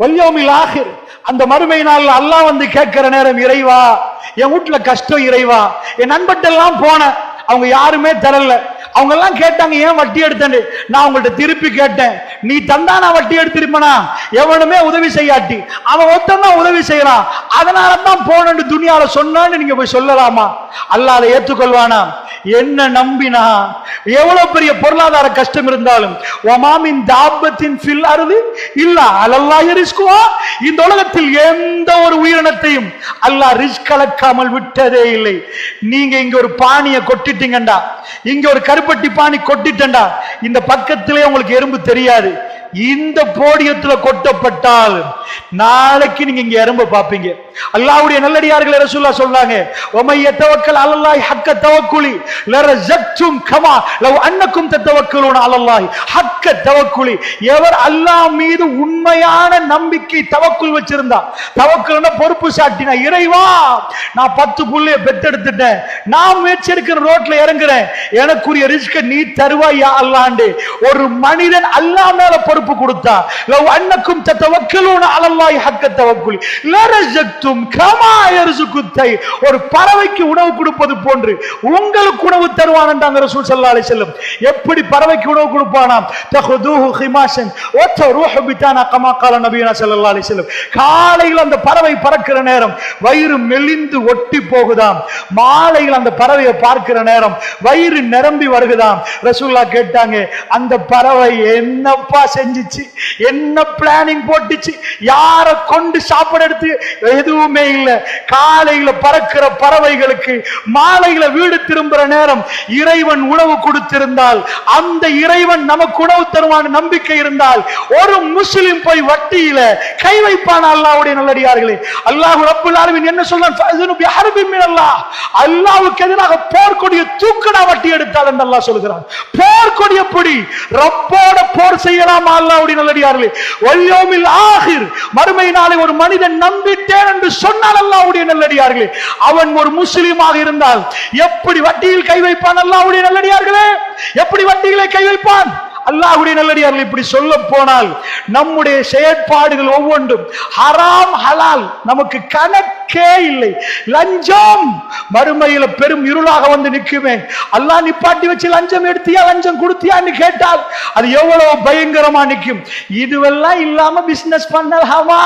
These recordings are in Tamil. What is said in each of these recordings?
வல்யோமில் ஆகிர் அந்த மறுமை நாள் அல்லாஹ் வந்து கேட்கிற நேரம் இறைவா என் வீட்டுல கஷ்டம் இறைவா. என் நண்பட்டெல்லாம் போனேன். அவங்க யாருமே தரல. அவங்க எல்லாம் கேட்டாங்க ஏன் வட்டி எடுத்தேன்னு? நான் உங்கள்கிட்ட திருப்பி கேட்டேன். நீ தந்தா நான் வட்டி எடுத்திருப்பனா? எவனுமே உதவி செய்யாட்டி. அவன் ஒருத்தன் தான் உதவி செய்யறான். அதனால தான் போனேன்னு துணியால சொன்னான்னு நீங்க போய் சொல்லலாமா? அல்லாத அதை ஏத்துக்கொள்வானா? என்ன நம்பினா? எவ்வளவு பெரிய பொருளாதார கஷ்டம் இருந்தாலும் ஒமாமின் தாபத்தின் ஃபில் அருது இல்ல அலல்லாஹ் ரிஸ்குவா இந்த உலகத்தில் எந்த ஒரு உயிரினத்தையும் அல்லாஹ் ரிஸ்க் கலக்காமல் விட்டதே இல்லை. நீங்க இங்க ஒரு பானியை கொட்டிட்டீங்கண்டா. இங்க ஒரு கருப்பட்டி பானி கொட்டிட்டண்டா. இந்த பக்கத்திலே உங்களுக்கு எறும்பு தெரியாது. இந்த போடியத்துல கொட்டப்பட்டால் நாளைக்கு நீங்க இங்க எறும்பு பாப்பீங்க அல்லாவுடைய நல்லடியார்கள் ரசூல்லா சொல்றாங்க ஒமைய தவக்கல் அலல்லாஹி ஹக்க தவக்குலி லரஜத்தும் கமா லவ் அன்னக்கும் தத்தவக்கலுன அலல்லாஹி ஹக்க தவக்குலி. எவர் அல்லாஹ் மீது உண்மையான நம்பிக்கை தவக்குல் வச்சிருந்தா தவக்குல்னா பொறுப்பு சாட்டினா இறைவா நான் பத்து புள்ளைய பெத்தெடுத்துட்டேன் நான் முயற்சி எடுக்கிற ரோட்ல இறங்குறேன் எனக்குரிய ரிஸ்க நீ தருவாயா யா அல்லாண்டு ஒரு மனிதன் அல்லாஹ் மேல பொறுப்பு கொடுத்தா லவ் அன்னக்கும் தத்தவக்கலுன அலல்லாஹி ஹக்க தவக்குலி லரஜத்தும் கமா யர்சுகுத்தை ஒரு பறவைக்கு உணவு கொடுப்பது போன்று உங்களுக்கு உணவு தருவான்ன்றாங்க ரசூல் சல்லா அலி செல்லும் எப்படி பறவைக்கு உணவு கொடுப்பானாம் தஹுதுஹு ஹிமாஷன். ஒத்த ரூஹு பிதானா கமா கால நபீனா சல்லா அலி செல்லும் காலையில் அந்த பறவை பறக்கிற நேரம் வயிறு மெலிந்து ஒட்டி போகுதாம். மாலையில் அந்த பறவையை பார்க்கிற நேரம் வயிறு நிரம்பி வருகுதாம். ரசூல்லா கேட்டாங்க அந்த பறவை என்னப்பா செஞ்சிச்சு? என்ன பிளானிங் போட்டுச்சு? யாரை கொண்டு சாப்பிட எடுத்து எதுவுமே இல்லை. காலையில பறக்கிற பறவைகளுக்கு மாலையில வீடு திரும்புற நேரம் இறைவன் உணவு கொடுத்திருந்தால் அந்த இறைவன் நமக்கு உணவு தருவான் நம்பிக்கை இருந்தால் ஒரு முஸ்லிம் போய் வட்டியில கை வைப்பான் அல்லாவுடைய நல்லடியார்களே? அல்லாஹ் ரப்புல் ஆலமீன் என்ன சொல்றான்? ஃபஅஸனு அல்லாஹ் அல்லாஹ்வுக்கு எதிராக போர்க்கொடிய தூக்கடா வட்டி எடுத்தால் என்று அல்லாஹ் சொல்கிறான். போர்க்கொடிய பிடி. ரப்போட போர் செய்யலாமா அல்லாவுடைய நல்லடியார்களே? வல்யோமில் ஆகிர் மறுமை நாளை ஒரு மனிதன் நம்பிட்டேன் என்று சொன்னால் அல்லாவுடைய நல்லடியார்களே. அவன் ஒரு முஸ்லீமாக இருந்தால் எப்படி வட்டியில் கை வைப்பான் அல்லாவுடைய நல்லடியார்களே? எப்படி வட்டிகளை கை வைப்பான்? அல்லாஹுடைய நல்லடியார்கள் இப்படி சொல்ல போனால் நம்முடைய செயற்பாடுகள் ஒவ்வொன்றும் ஹராம் ஹலால் நமக்கு கணக்கே இல்லை. லஞ்சம்! மறுமையில பெரும் இருளாக வந்து நிற்குமே. அல்லாஹ் நிப்பாட்டி வச்சு லஞ்சம் எடுத்தியா லஞ்சம் கொடுத்தியான்னு கேட்டால் அது எவ்வளவு பயங்கரமா நிற்கும். இதுவெல்லாம் இல்லாம பிசினஸ் பண்ணலாமா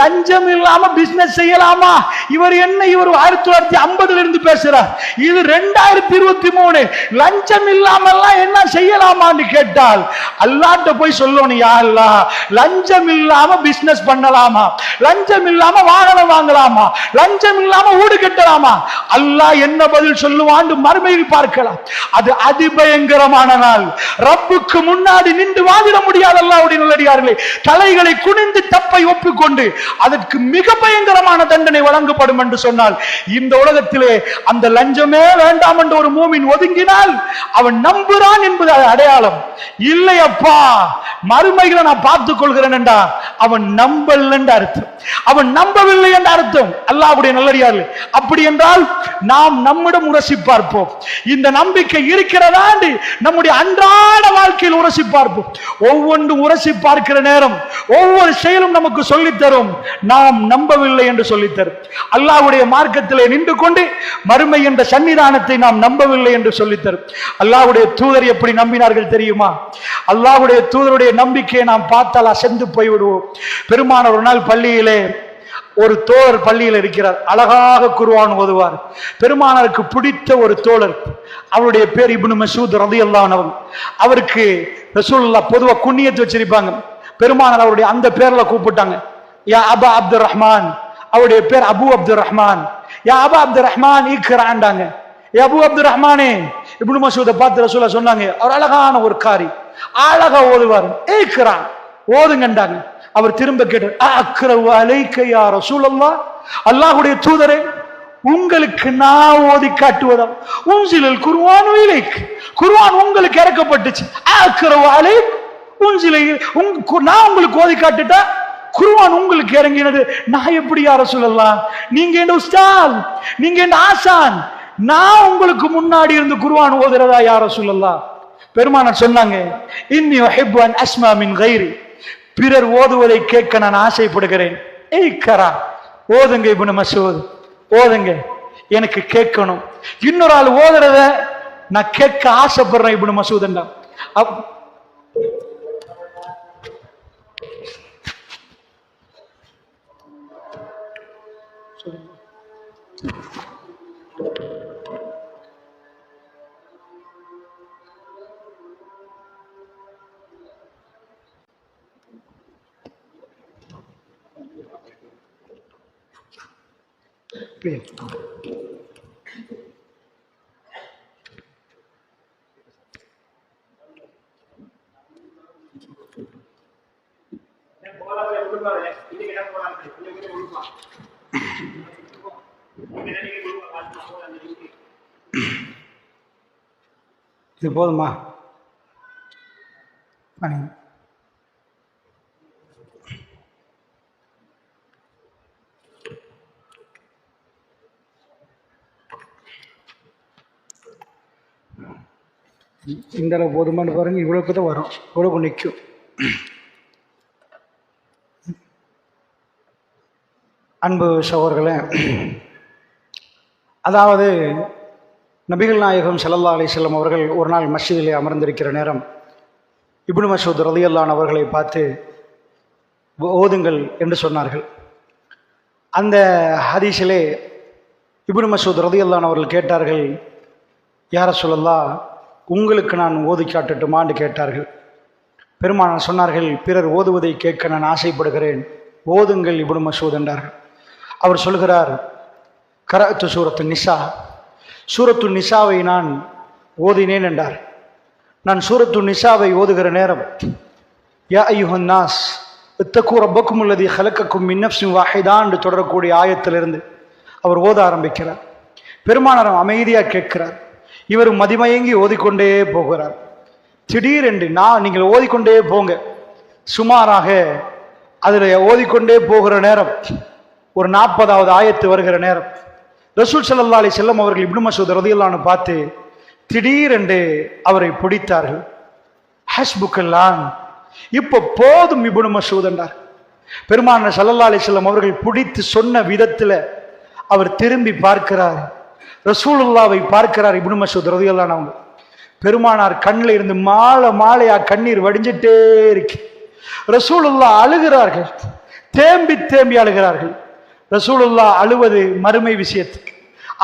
லஞ்சம் இல்லாம பிசினஸ் செய்யலாமா? இவர் என்ன இவர் ஆயிரத்தி தொள்ளாயிரத்தி ஐம்பதுல இருந்து பேசுறார். இது ரெண்டாயிரத்தி இருபத்தி மூணு. லஞ்சம் இல்லாம எல்லாம் என்ன செய்யலாமான்னு என்றால் அல்லாட்ட போய் சொல்லணும் யா அல்லாஹ் லஞ்சம் இல்லாம பிசினஸ் பண்ணலாமா? லஞ்சம் இல்லாம வாகனம் வாங்கலாமா? லஞ்சம் இல்லாம வீடு கட்டலாமா? அல்லாஹ் என்ன பதில் சொல்லுவான்னு மறுமையில் பார்க்கலாம். அது அதிபயங்கரமான நாள். ரப்புக்கு முன்னாடி நின்று வாதிட முடியாது அல்லாவுடைய நல்லடியார்களே. தலைகளை குனிந்து தப்பை ஒப்புக்கொண்டு அதற்கு மிக பயங்கரமான தண்டனை வழங்கப்படும் என்று சொன்னால் இந்த உலகத்திலே அந்த லஞ்சமே வேண்டாம் என்று ஒரு மூமின் ஒதுங்கினால் அவன் நம்புறான் என்பது அடையாளம். இல்லை அப்பா மறுமைகளை நான் பார்த்துக் கொள்கிறேன் என்றார் அவன் நம்பல் என்று அர்த்தம். அவன் நம்பவில்லை என்ற அர்த்தம். அல்லாவுடைய நல்லடியார்கள் அப்படி என்றால் நாம் நம்மிடம் உரசி பார்ப்போம். இந்த நம்பிக்கை இருக்கிறதாண்டு நம்முடைய அன்றாட வாழ்க்கையில் உரசி பார்ப்போம். ஒவ்வொன்றும் உரசி பார்க்கிற நேரம் ஒவ்வொரு செயலும் நமக்கு சொல்லித் தரும் நாம் நம்பவில்லை என்று சொல்லித்தரும். அல்லாவுடைய அல்லாஹ்வுடைய மார்க்கத்திலே நின்று கொண்டு மறுமை என்ற சன்னிதானத்தை நாம் நம்பவில்லை என்று சொல்லித் தரும் தூதர் எப்படி நம்பினார்கள் தெரியுமா? அல்லாஹ்வுடைய தூதருடைய நம்பிக்கையை நாம் பார்த்தால் அசந்து போய்விடுவோம். பெருமான ஒரு நாள் பள்ளியிலே ஒரு தோழர் பள்ளியில் இருக்கிறார். அழகாக குருவான் ஓதுவார். பெருமானாருக்கு பிடித்த ஒரு தோழர். அவருடைய பேர் இப்னு மசூத் ரதி அல்லானவன் அவருக்கு ரசூல்லா பொதுவா குண்ணியத்து வச்சிருப்பாங்க. பெருமானார் அவருடைய அந்த பேர்ல கூப்பிட்டாங்க. யா அபா அப்துல் ரஹ்மான் அவருடைய பேர் அபு அப்துல் ரஹ்மான் யா அபா அப்துல் ரஹ்மான் ஈக்கிறாண்டாங்க ஏ அபு அப்துல் ரஹ்மானே இப்படி மசூதை பார்த்து ரசூலா சொன்னாங்க அவர் அழகான ஒரு காரி அழகா ஓதுவார் ஏக்கிறான் ஓதுங்கண்டாங்க. அவர் திரும்ப கேட்டார் அக்ரவு அலைக்கையா ரசூலல்லா? அல்லாஹுடைய தூதரே உங்களுக்கு நான் ஓதி காட்டுவதா உன்சிலல் குருவான் இலைக்கு குருவான் உங்களுக்கு இறக்கப்பட்டுச்சு. அக்ரவு அலை உன்சிலை நான் உங்களுக்கு ஓதி காட்டுட்டா குருவான் உங்களுக்கு இறங்கினது. நான் எப்படி யார சொல்லலாம் நீங்க என்ன உஸ்தால்? நீங்க என்ன ஆசான்? நான் உங்களுக்கு முன்னாடி இருந்து குருவான் ஓதுறதா யார சொல்லலாம் பெருமானார் சொன்னாங்க இன்னி உஹிப்பு அஸ்மா மின் கைரி. பிறர் ஓதுவதை கேட்க நான் ஆசைப்படுகிறேன். ஏய் கரா ஓதுங்க இப்னு மசூத் ஓதுங்க. எனக்கு கேட்கணும். இன்னொரு ஆள் ஓதுறத நான் கேட்க ஆசைப்படுறேன் இப்படி மசூதண்டா அப் இது போதுமா? பண்ணி இந்த அளவு போதுமானு பாருங்கள் இவ்வளோக்கு தான் வரும். இவ்வளோக்கு நிற்கும் அன்பு சகோதரர்களே அதாவது நபிகள் நாயகம் செல்லல்லா அலைஹி அவர்கள் ஒரு நாள் மஸ்ஜிதிலே அமர்ந்திருக்கிற நேரம் இப்னு மசூத் ரலியல்லான் அவர்களை பார்த்து ஓதுங்கள் என்று சொன்னார்கள். அந்த ஹதீஸிலே இப்னு மசூத் ரதியல்லான் அவர்கள் கேட்டார்கள் யார சொல்லல்லா உங்களுக்கு நான் ஓதி காட்டட்டுமான்னு கேட்டார்கள். பெருமானார் சொன்னார்கள் பிறர் ஓதுவதை கேட்க நான் ஆசைப்படுகிறேன். ஓதுங்கள் இப்னு மசூத் என்றார்கள். அவர் சொல்கிறார் கரத்து சூரத்து நிசா சூரத்து நிசாவை நான் ஓதினேன் என்றார். நான் சூரத்து நிசாவை ஓதுகிற நேரம் யா ஐயுஹன் நாஸ் இத்தக்கூ ரப்பக்கும் உள்ளது ஹலக்கக்கும் மின்னப்சிம் வாஹிதா என்று தொடரக்கூடிய ஆயத்திலிருந்து அவர் ஓத ஆரம்பிக்கிறார். பெருமானாரம் அமைதியாக கேட்கிறார். இவர் மதிமயங்கி ஓதிக்கொண்டே போகிறார். திடீரென்று நான் நீங்கள் ஓதிக்கொண்டே போங்க. சுமாராக அதில் ஓதிக்கொண்டே போகிற நேரம் ஒரு நாற்பதாவது ஆயத்து வருகிற நேரம். ரசூல் சல்லா அலி செல்லம் அவர்கள் இப்னு மசூத் ரதியல்லான்னு பார்த்து திடீரென்று அவரை பிடித்தார்கள். ஹஸ்புக்கெல்லாம் இப்போ போதும் இபுனு மசூத் என்றார். பெருமான சல்லல்லா அலைஹி செல்லம் அவர்கள் பிடித்து சொன்ன விதத்தில் அவர் திரும்பி பார்க்கிறார். ரசூலுல்லாவை பார்க்கிறார் இப்னு மசூத் ரதியல்லான் அவங்க பெருமானார் கண்ணில் இருந்து மாலை மாலையா கண்ணீர் வடிஞ்சிட்டே இருக்கு. ரசூலுல்லா அழுகிறார்கள். தேம்பி தேம்பி அழுகிறார்கள். ரசூலுல்லா அழுவது மறுமை விஷயத்துக்கு.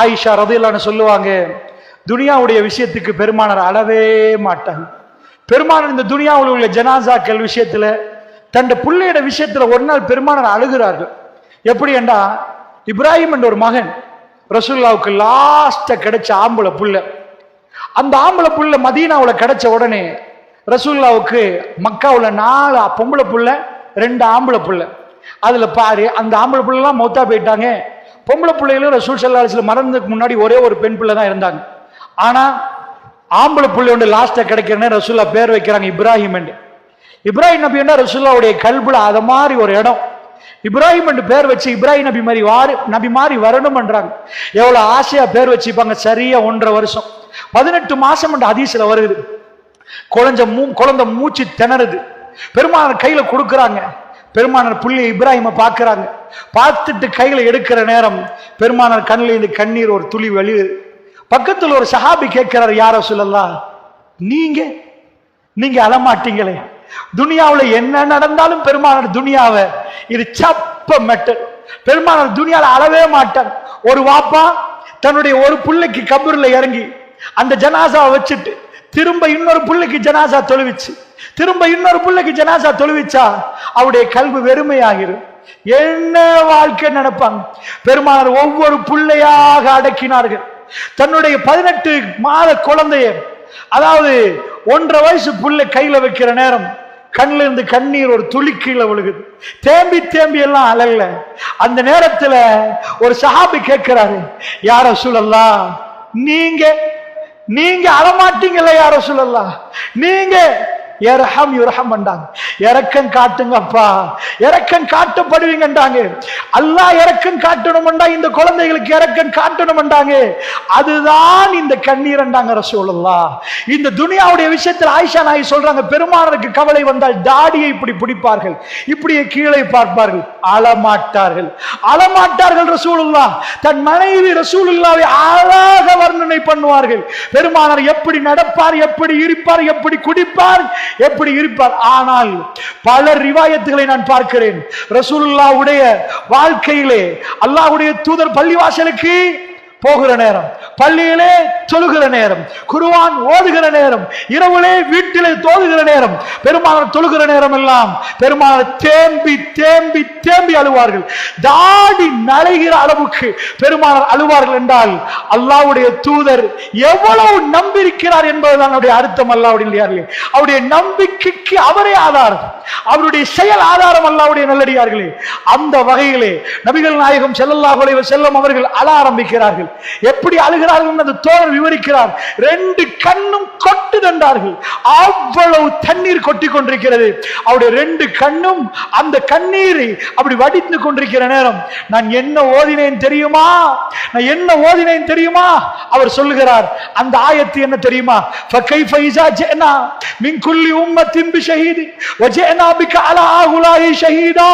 ஆயிஷா ரதியல்லான்னு சொல்லுவாங்க துனியாவுடைய விஷயத்துக்கு பெருமானார் அழவே மாட்டாங்க பெருமானார் இந்த துனியாவில் உள்ள ஜனாசாக்கள் விஷயத்துல தன் பிள்ளையோட விஷயத்துல ஒரு நாள் பெருமானார் அழுகிறார்கள். எப்படி என்றா இப்ராஹிம் என்ற ஒரு மகன் ரசுல்லாவுக்கு லாஸ்டா கிடைச்ச ஆம்பளை புள்ள. அந்த ஆம்பளை புள்ள மதீனாவில் கிடைச்ச உடனே ரசுல்லாவுக்கு மக்காவில் நாலு பொம்பளை புள்ள ரெண்டு ஆம்பளை புள்ள. அதில் பாரு அந்த ஆம்பளை பிள்ளைலாம் மௌத்தா போயிட்டாங்க. பொம்பளை பிள்ளைகளும் ரசூல் சல்லா மறந்ததுக்கு முன்னாடி ஒரே ஒரு பெண் பிள்ளை தான் இருந்தாங்க. ஆனால் ஆம்பளை பிள்ளை ஒன்று லாஸ்ட்டாக கிடைக்கிறனே ரசூல்லா பேர் வைக்கிறாங்க இப்ராஹிம் என்று. இப்ராஹிம் நபின்னா என்ன ரசூல்லாவுடைய கல்புல அதை மாதிரி ஒரு இடம். இப்ராஹிம் என்று பேர் வச்சு இப்ராஹிம் நபி மாதிரி வாரு நபி மாதிரி வரணும் பண்றாங்க எவ்வளவு ஆசையா பேர் வச்சுப்பாங்க சரியா ஒன்றரை வருஷம். பதினெட்டு மாசம் என்று அதிசல வருது. குழஞ்ச மூ குழந்தை மூச்சு திணறுது. பெருமானார் கையில கொடுக்குறாங்க. பெருமானார் புள்ளி இப்ராஹிம பாக்குறாங்க பார்த்துட்டு கையில எடுக்கிற நேரம் பெருமானார் கண்ணில் இந்த கண்ணீர் ஒரு துளி வெளியுது. பக்கத்துல ஒரு சஹாபி கேட்கிறார் யாரோ சொல்லலாம் நீங்க? நீங்க அலமாட்டீங்களே துனியாவுல என்ன நடந்தாலும் பெருமானார் துனியாவை இது சப்ப மெட்டல். பெருமானார் துனியாவில் அளவே மாட்டார். ஒரு வாப்பா தன்னுடைய ஒரு புள்ளைக்கு கபூரில் இறங்கி அந்த ஜனாசாவை வச்சுட்டு திரும்ப இன்னொரு புள்ளைக்கு ஜனாசா தொழுவிச்சு திரும்ப இன்னொரு புள்ளைக்கு ஜனாசா தொழுவிச்சா அவருடைய கல்வி வெறுமையாகிரும் என்ன வாழ்க்கை நடப்பாங்க பெருமானார் ஒவ்வொரு புள்ளையாக அடக்கினார்கள். தன்னுடைய பதினெட்டு மாத குழந்தைய அதாவது ஒன்றரை வயசு புள்ள கையில வைக்கிற நேரம் கண்ணில் இருந்து கண்ணீர் ஒரு துளி கீழே விழுகுது. தேம்பி தேம்பி எல்லாம் அழல அந்த நேரத்துல ஒரு சஹாபி கேட்கிறாரு யார சூழல்லாம் நீங்க நீங்க அழமாட்டீங்கல்ல யார சொல்லலாம் நீங்க இரஹம் யுரஹம் பண்ணாங்க இறக்கம் காட்டுங்கப்பா. இறக்கம் காட்டப்படுவீங்கன்றாங்க அல்லாஹ் இறக்கம் காட்டணும்டா இந்த குழந்தைகளுக்கு இறக்கம் காட்டணும்ன்றாங்க அதுதான் இந்த கண்ணீரண்டாங்க ரசூலல்லா இந்த துனியாவுடைய விஷயத்தில் ஆயிஷா நாய் சொல்றாங்க பெருமானருக்கு கவலை வந்தால் தாடியை இப்படி பிடிப்பார்கள். இப்படியே கீழே பார்ப்பார்கள். அழமாட்டார்கள். அழமாட்டார்கள் ரசூலுல்லா தன் மனைவி ரசூலுல்லாவை அழகாக வர்ணனை பண்ணுவார்கள். பெருமானார் எப்படி நடப்பார் எப்படி இருப்பார் எப்படி குடிப்பார் எப்படி இருப்பார்? ஆனால் பல ரிவாயத்துகளை நான் பார்க்கிறேன். ரசூலுல்லாவுடைய வாழ்க்கையிலே அல்லாஹுடைய தூதர் பள்ளிவாசலுக்கு போகிற நேரம். பள்ளியிலே தொழுகிற நேரம் குருவான் ஓதுகிற நேரம் இரவுலே வீட்டிலே தோதுகிற நேரம் பெருமாள் தொழுகிற நேரம் எல்லாம் பெருமாள் தேம்பி தேம்பி தேம்பி அழுவார்கள். தாடி நலைகிற அளவுக்கு பெருமாள் அழுவார்கள் என்றால் அல்லாவுடைய தூதர் எவ்வளவு நம்பியிருக்கிறார் என்பதுதான் அவருடைய அர்த்தம் அல்லாவுடைய அவருடைய நம்பிக்கைக்கு அவரே ஆதாரம் அவருடைய செயல் ஆதாரம் அல்லாவுடைய நல்லடியார்களே. அந்த வகையிலே நபிகள் நாயகம் ஸல்லல்லாஹு செல்லும் அவர்கள் அழ ஆரம்பிக்கிறார்கள். எப்படி அழுகிறார்கள் என்று தோழர் விவரிக்கிறார். ரெண்டு கண்ணும் கொட்டுது என்றார்கள் அவ்வளவு தண்ணீர் கொட்டி கொண்டிருக்கிறது. அவருடைய ரெண்டு கண்ணும் அந்த கண்ணீரை அப்படி வடித்து கொண்டிருக்கிற நேரம் நான் என்ன ஓதினேன் தெரியுமா? நான் என்ன ஓதினேன் தெரியுமா? அவர் சொல்லுகிறார் அந்த ஆயத்து என்ன தெரியுமா? ஃபக்கை ஃபைசா ஜேனா மின் குல்லி உம்மத்தின் பி ஷஹீதி வஜேனா பிக அலா ஷஹீதா.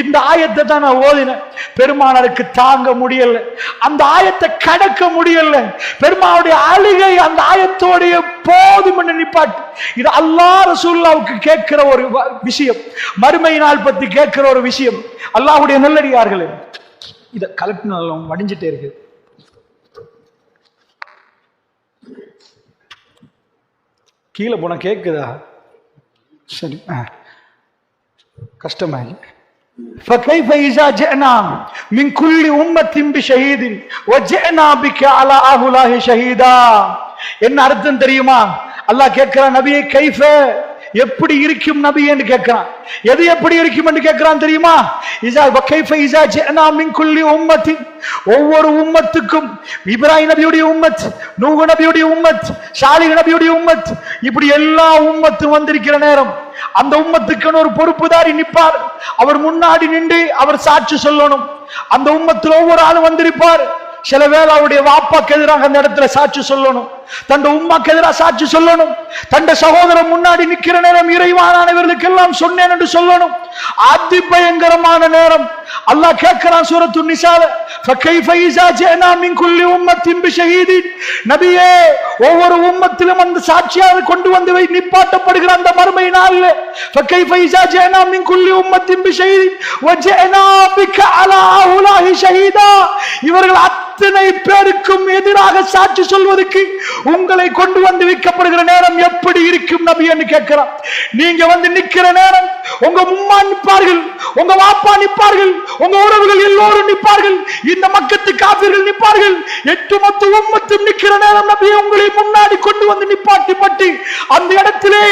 இந்த ஆயத்தை தான் நான் ஓதினேன். பெருமானருக்கு தாங்க முடியல. அந்த ஆயத்தை கடக்க முடியல. பெருமா அல்லாவுடைய அழுகை அந்த ஆயத்தோடைய போதும் என்று நிப்பாட்டு இது அல்லா ரசூல்லாவுக்கு கேட்கிற ஒரு விஷயம். மறுமை நாள் பத்தி கேட்கிற ஒரு விஷயம். அல்லாஹ்வுடைய நல்லடியார்களே இதை கலெக்டர் வடிஞ்சிட்டே இருக்கு. கீழே போனா கேக்குதா? சரி ஆ. கஷ்டமாயி فكيف إذا جئنا من كل أمة بشهيد وجئنا بك على هؤلاء شهيدا என்ன அர்த்தம் தெரியுமா அல்லாஹ் கேட்கிறான் நபியை கைஃப எப்படி இருக்கும் நபி என்று கேட்கிறான் எது எப்படி இருக்கும் என்று கேட்கிறான் தெரியுமா இசா கைஃப இசா ஜெனா மின் குல்லி உம்மத்தி ஒவ்வொரு உம்மத்துக்கும் இப்ராஹிம் நபியுடைய உம்மத் நூகு நபியுடைய உம்மத் ஷாலிஹ் நபியுடைய உம்மத் இப்படி எல்லா உம்மத்தும் வந்திருக்கிற நேரம் அந்த உம்மத்துக்குன்னு ஒரு பொறுப்புதாரி நிற்பார் அவர் முன்னாடி நின்று அவர் சாட்சி சொல்லணும். அந்த உம்மத்தில் ஒவ்வொரு ஆளும் வந்திருப்பார். சில வேளை அவருடைய வாப்பாக்கு எதிராக அந்த இடத்துல சாட்சி சொல்லணும். தன் உமாக்கு எதிராக சாட்சி சொல்லணும். தன் சகோதரன் முன்னாடி நிக்கிற நேரம் இறைவானவர்களுக்கு எல்லாம் சொன்னேன் என்று சொல்லணும். அதி பயங்கரமான நேரம். அல்லாஹ் கேட்கிறான் சூரத்து நிசால ஃபகைஃப இஸா ஜேனா மின் குல்லி உம்மத்தின் பிஷஹீதின் நபியே ஒவ்வொரு உம்மத்திலும் அந்த சாட்சியாக கொண்டு வந்து வை நிப்பாட்டப்படுகிற அந்த மறுமை நாளில் ஃபகைஃப இஸா ஜேனா மின் குல்லி உம்மத்தின் பிஷஹீதின் வஜேனா பிக அலா உலாஹி ஷஹீதா இவர்கள் அத்தனை பேருக்கும் எதிராக சாட்சி சொல்வதற்கு உங்களை கொண்டு வந்து வைக்கப்படுகிற நேரம் எப்படி இருக்கும் நபி என்று கேட்கிறான் நீங்க வந்து நிக்கிற நேரம் உங்க உங்க வாப்பா நிற்பார்கள் உங்க உறவுகள் எல்லோரும் நிற்பார்கள் இந்த மக்கத்து காப்பீர்கள் நிற்பார்கள் எட்டு மொத்த உம்மத்தும் நிக்கிற நேரம் நபியை உங்களை முன்னாடி கொண்டு வந்து நிப்பாட்டி பட்டு அந்த இடத்திலே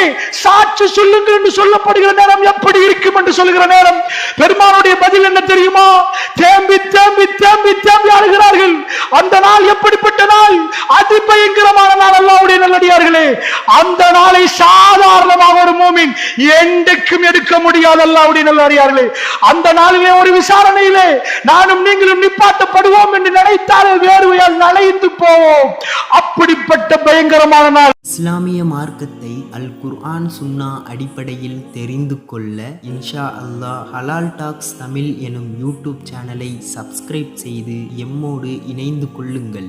சாட்சி சொல்லுங்கள் என்று சொல்லப்படுகிற நேரம் எப்படி இருக்கும் என்று சொல்லுகிற நேரம். பெருமானுடைய பதில் என்ன தெரியுமா? தேம்பி தேம்பி தேம்பி தேம்பி அழுகிறார்கள் அந்த நாள் எப்படிப்பட்ட நாள்? அதி பயங்கரமான நாள் அல்லாவுடைய நல்லடியார்களே. அந்த நாளை சாதாரணமாக ஒரு மூமின் என்றைக்கும் எடுக்க முடியாது அல்லாவுடைய நல்லடியார்களே. அந்த நாளிலே ஒரு விசாரணையிலே நானும் நீங்களும் நிப்பாட்டப்படுவோம் என்று நினைத்தாலே வேர்வையால் நலைந்து போவோம். அப்படிப்பட்ட பயங்கரமான நாள். இஸ்லாமிய மார்க்கத்தை அல் குர்ஆன் சுன்னா அடிப்படையில் தெரிந்து கொள்ள இன்ஷா அல்லாஹ் ஹலால் டாக்ஸ் தமிழ் எனும் யூடியூப் சேனலை சப்ஸ்கிரைப் செய்து எம்மோடு இணைந்து கொள்ளுங்கள்.